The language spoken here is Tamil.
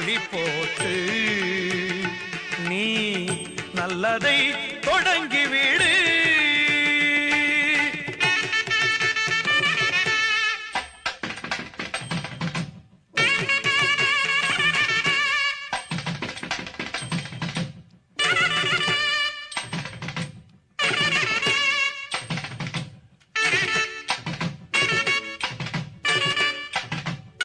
மொழி போற்று. நீ நல்லதை தொடங்கிவிடு